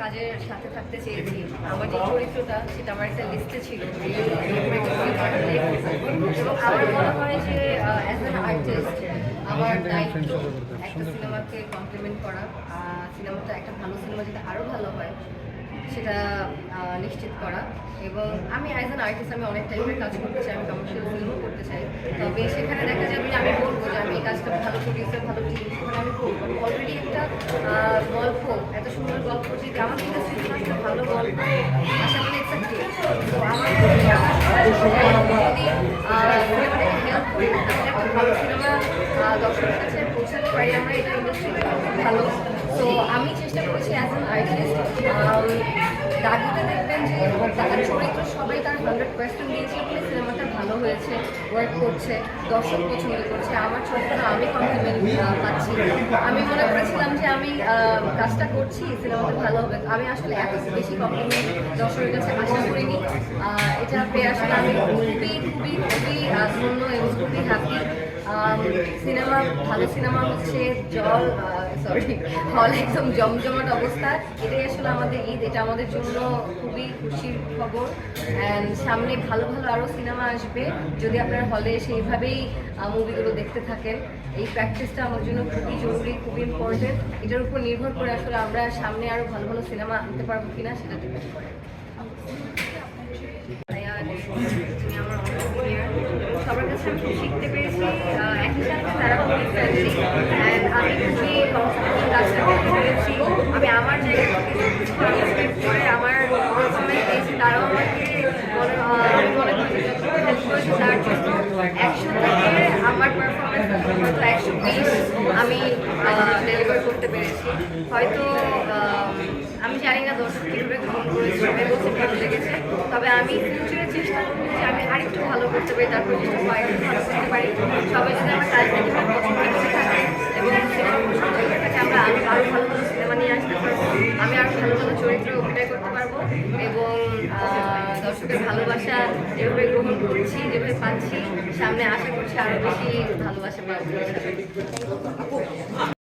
কাজের সাথে থাকতে চেয়েছি। আমার যে চরিত্রটা সেটা আমার একটা লিস্টে ছিল। এবং আমার মনে হয় যে অ্যাজ অ্যান আর্টিস্ট আমার দায়িত্ব একটা সিনেমাকে কমপ্লিমেন্ট করা সিনেমাটা একটা ভালো সিনেমা যাতে আরও ভালো হয়, সেটা নিশ্চিত করা। এবং আমি অ্যাজ অ্যান আর্টিস্ট আমি অনেক টাইপের কাজ করতে চাই, আমি কমার্শিয়াল ফিল্মও করতে চাই। তবে সেখানে দেখা যাবে, আমি বলব যে আমি এই কাজটা ভালো প্রডিউসার ভালো টিম সেখানে আমি করব অলরেডি একটা গল্প, এত সুন্দর গল্প ভালো গল্প। আশা করি মনে দর্শকের কাছে পৌঁছাতে পারি আমরা, এটা ইন্ডাস্ট্রিতে ভালো। তো আমি চেষ্টা করেছি অ্যাজ অ্যান আর্টিস্ট দাগিতে দেখবেন যে তার চরিত্র সবাই তার হান্ড্রেড পার্সেন্ট দিয়েছে সিনেমাটা ভালো হয়েছে ওয়ার্ক করছে, দর্শক পছন্দ করছে। আমার চরিত্র আমি আমি মনে করেছিলাম যে আমি আহ, কাজটা করছি সিনেমাতে ভালো হবে। আমি আসলে এত বেশি কখনো দর্শকের কাছে আশা করিনি। এটা পেয়ে আসলে আমি খুবই খুবই খুবই ধন্য এবং খুবই হ্যাপি সিনেমা, ভালো সিনেমা হচ্ছে জল সরি হল একদম জমজমাট অবস্থা। এটাই আসলে আমাদের ঈদ, এটা আমাদের জন্য খুবই খুশির খবর। অ্যান্ড সামনে ভালো ভালো আরও সিনেমা আসবে। যদি আপনারা হলে সেইভাবেই মুভিগুলো দেখতে থাকেন, এই প্র্যাকটিসটা আমার জন্য খুবই জরুরি, খুবই ইম্পর্টেন্ট এটার উপর নির্ভর করে আসলে আমরা সামনে আরও ভালো ভালো সিনেমা আনতে পারব কিনা সেটা ডিপেন্ড করে। আমার অনেক senior। সবার কাছে আমি খুব শিখতে পেরেছি। একই সাথে তারা খুবই ফ্রেন্ডলি আমি খুবই কাজটা করতে পেরেছি আমি আমার জায়গা আমার পারফরমেন্স দিয়েছি তারাও আমাকে মনে করি তার জন্য একশো থেকে আমার পারফরমেন্স একশো বিশ আমি ডেলিভার করতে পেরেছি। হয়তো আমি জানি না দর্শক কীভাবে গ্রহণ করেছে বলছে ভালো লেগেছে। তবে আমি ফিউচারে চেষ্টা করব যে আমি আরেকটু ভালো করতে পারি, তারপর চেষ্টা আরেকটু ভালো করতে পারি, সবাই যদি আমার কাজটা পছন্দ থাকে। এবং থাকে আমরা আরও ভালো ভালো সিনেমা নিয়ে আসতে পারব। আমি আরও ভালো ভালো চরিত্রে অভিনয় করতে পারব। এবং দর্শকের ভালোবাসা যেভাবে গ্রহণ করছি, যেভাবে পাচ্ছি, সামনে আশা করছি আরও বেশি ভালোবাসা পাবো।